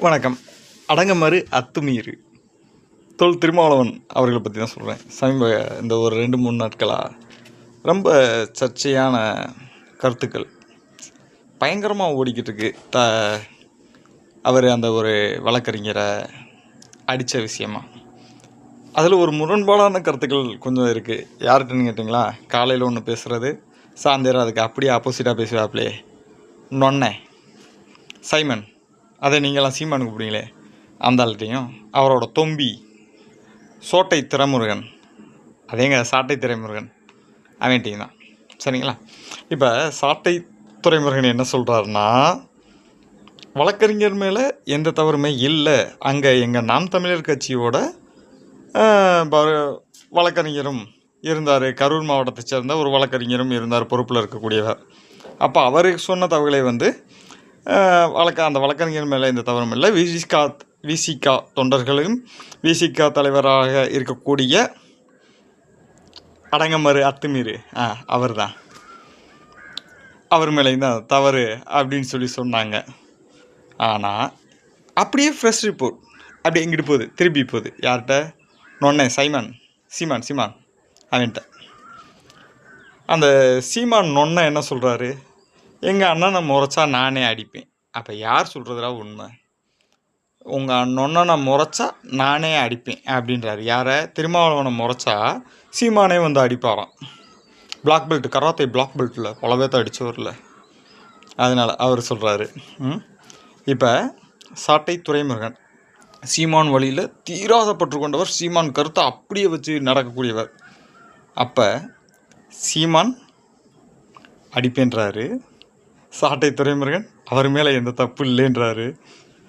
வணக்கம். அடங்கமாறு அத்துமீறு. தொல் திருமாவளவன் அவர்களை பற்றி தான் சொல்கிறேன் சமீப இந்த ஒரு ரெண்டு மூணு நாட்களாக ரொம்ப சர்ச்சையான கருத்துக்கள். பயங்கரமாக ஓடிக்கிட்டு இருக்கு. த அவர் அந்த ஒரு வழக்கறிஞரை அடித்த விஷயமா. அதில் ஒரு முரண்பாடான கருத்துக்கள் கொஞ்சம் இருக்குது யார்கிட்டன்னு கேட்டிங்களா? காலையில் ஒன்று பேசுகிறது சாயந்தரம் அதுக்கு அப்படியே ஆப்போசிட்டாக பேசுவாப்லே. நொன்னை சைமன். அதை நீங்களாம் சீமானு கூப்பிடுங்களே அந்த ஆள்கிட்டையும். அவரோட தொம்பி சோட்டை திறமுருகன். அதேங்க சாட்டை திரைமுருகன் அவன்கிட்டையும் தான். சரிங்களா? இப்போ சாட்டை துறைமுருகன் என்ன சொல்கிறாருன்னா வழக்கறிஞர் மேலே எந்த தவறுமே இல்லை. அங்கே எங்கள் நாம் தமிழர் கட்சியோட வழக்கறிஞரும் இருந்தார். கரூர் மாவட்டத்தை சேர்ந்த ஒரு வழக்கறிஞரும் இருந்தார் பொறுப்பில் இருக்கக்கூடியவர். அப்போ அவர் சொன்ன தகவலை வந்து வழக்க அந்த வழக்கறிஞர் மேலே எந்த தவறும் இல்லை. விசிகா விசிகா தொண்டர்களும் விசிகா தலைவராக இருக்கக்கூடிய அடங்கமறு அத்துமீறு ஆ அவர் தான் அவர் மேலே தான் தவறு அப்படின்னு சொல்லி சொன்னாங்க. ஆனால் அப்படியே ஃப்ரெஷ் ரிப்போர்ட் அப்படியே எங்கிட்டு போகுது திருப்பி போகுது. யார்கிட்ட? நொன்னே சைமன் சீமான் சீமான் அவன்கிட்ட. அந்த சீமான் நொன்ன என்ன சொல்கிறாரு எங்கள் அண்ணனை முறைச்சா நானே அடிப்பேன். அப்போ யார் சொல்கிறதுடா உண்மை? உங்கள் அண்ணனை முறைச்சா நானே அடிப்பேன் அப்படின்றாரு. யாரை? திருமாவளவனை முறைச்சா சீமானே வந்து அடிப்பாராம். பிளாக் பெல்ட் கராத்தே பிளாக் பெல்ட்டில் பல பேர்த்த அடித்தவரில் அதனால் அவர் சொல்கிறாரு இப்போ சாட்டை துறைமுருகன் சீமான் வழியில் தீராதப்பட்டு கொண்டவர் சீமான் கருத்தை அப்படியே வச்சு நடக்கக்கூடியவர். அப்போ சீமான் அடிப்பேன்றாரு. சாட்டை துறைமுருகன் அவர் மேலே எந்த தப்பு இல்லைன்றாரு.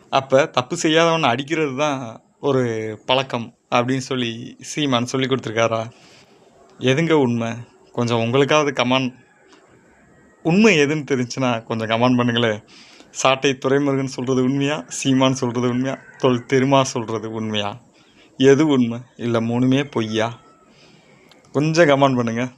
அப்போ தப்பு செய்யாதவனை அடிக்கிறது தான் ஒரு பழக்கம் அப்படின்னு சொல்லி சீமான் சொல்லி கொடுத்துருக்காரா? எதுங்க உண்மை? கொஞ்சம் உங்களுக்காவது கமான் உண்மை எதுன்னு தெரிஞ்சுன்னா கொஞ்சம் கமெண்ட் பண்ணுங்களேன் சாட்டை துறைமுருகன் சொல்கிறது உண்மையா? சீமான் சொல்கிறது உண்மையா? தொல் திருமா சொல்கிறது உண்மையா? எது உண்மை? இல்லை மூணுமே பொய்யா? கொஞ்சம் கமெண்ட் பண்ணுங்கள்